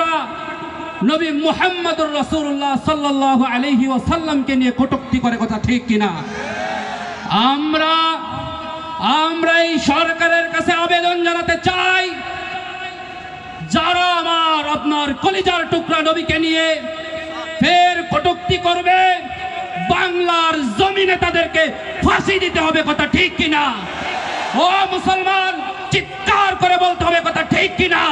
টুকরা নবী মুহাম্মদুর রাসূলুল্লাহ সাল্লাল্লাহু আলাইহি ওয়াসাল্লামকে নিয়ে কটূক্তি করে কথা ঠিক কিনা? আমরা আমরা এই সরকারের কাছে আবেদন জানাতে চাই, যারা আমার, আপনার কলিজার টুকরা নবীকে নিয়ে ফের কটুক্তি করবে, বাংলার জমিনে তাদেরকে ফাঁসি দিতে হবে কথা ঠিক কিনা? ও মুসলমান, চিৎকার করে বলতে হবে কথা ঠিক কিনা?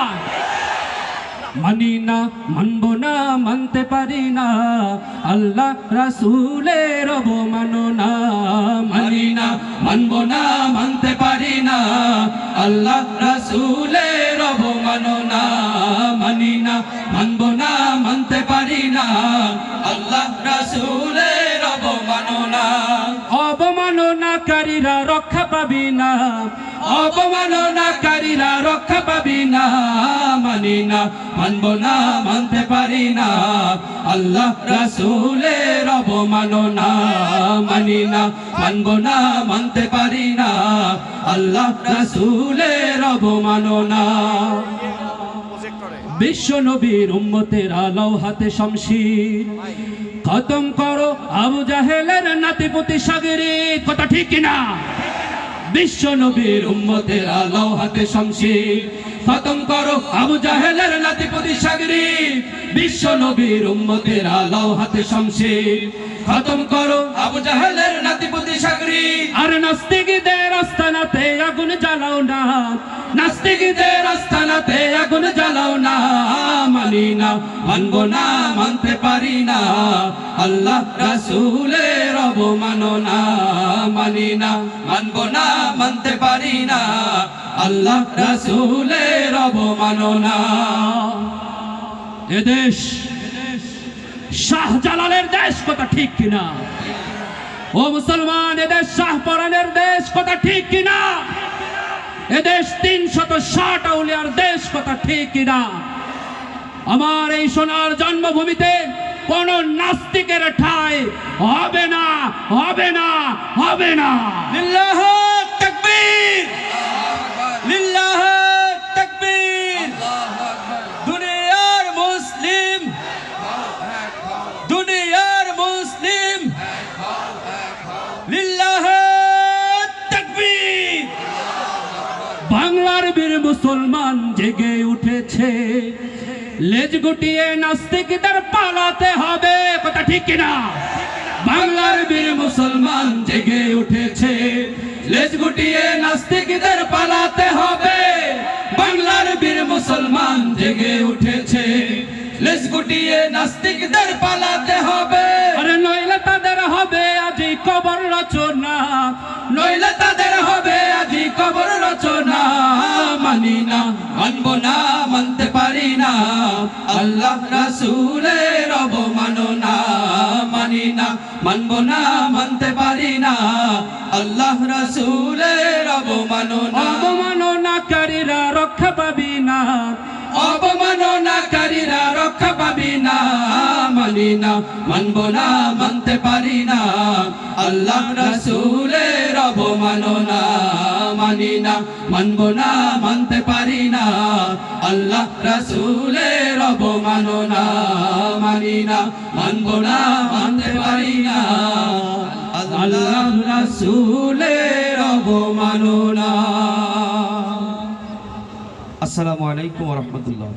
মানি না, মানব না, মানতে পারি না। আল্লাহ রাসূলের অবমানো না মানি না, মানব না, মানতে পারি না। আল্লাহ রাসূলের অবমানো না মানি না, মানব না, মানতে পারি না। আল্লাহ রাসূলের অবমানো না অবমাননাকারীরা রক্ষা পাবি না। অবমাননাকারীরা রক্ষা পাবি না, মানি না, মানব না, মানতে পারি না। আল্লাহ রাসূলের অবমাননা, মানি না, মানব না, মানতে পারি না। আল্লাহ রাসূলের অবমাননা। বিশ্ব নবীর উম্মতের আলাও হাতে শমশির। খতম করো আবু জাহেলের নাতিপতি সাগরে কথা ঠিক কিনা? বিশ্ব নবীর উম্মতের আলাও হাতে শমশির। খতম করো আবু জাহেলের নাতিপতি সাগরি। বিশ্ব নবীর উম্মতের আলাও হাতে শমশির। খতম করো আবু জাহেলের নাতিপতি সাগরি। আর নাস্তিকদের আস্তানাতে আগুন জ্বালাও না। নাস্তিকদের মানব না, মানতে পারি না। আল্লাহ রাসূলের অবমাননা মানি না। মানব না, মানতে পারি না। আল্লাহ রাসূলের অবমাননা। এদেশ শাহজালালের দেশ কথা ঠিক কিনা? ও মুসলমান এদেশ শাহপরানের দেশ কথা ঠিক কিনা? এদেশ তিন শত ষাট আউলিয়ার দেশ কথা ঠিক কিনা? আমার এই সোনার জন্মভূমিতে কোন নাস্তিকের ঠাঁই হবে না হবে না হবে না। লিল্লাহ তাকবীর। লিল্লাহ তাকবীর। দুনিয়ার মুসলিম। দুনিয়ার মুসলিম। লিল্লাহ তাকবীর। বাংলার বীর মুসলমান জেগে উঠেছে। লেজ গুটিয়ে নাস্তিকদের পালাতে হবে, কথা ঠিক কিনা? বাংলার বীর মুসলমান জেগে উঠেছে, লেজ গুটিয়ে নাস্তিকদের পালাতে হবে। বাংলার বীর মুসলমান জেগে উঠেছে, লেজ গুটিয়ে নাস্তিকদের পালাতে হবে। আরে নইলে তাদের হবে আজি কবর রচনা, নইলে রাসূলের অবমাননা মানি না মানব না মানতে পারি না আল্লাহ রাসূলের অবমাননা। অবমাননাকারীরা রক্ষা পাবি না অবমাননাকারীরা রক্ষা পাবি না মানি না মানব না মানতে পারি না আল্লাহ রাসূলের অবমাননা। মানি না মানব না, মানতে পারি না। আল্লাহ রাসূলের অবমাননা মানি না মানব না, মানতে পারি না। আল্লাহ রাসূলের অবমাননা। আসসালামু আলাইকুম রাহমাতুল্লাহ।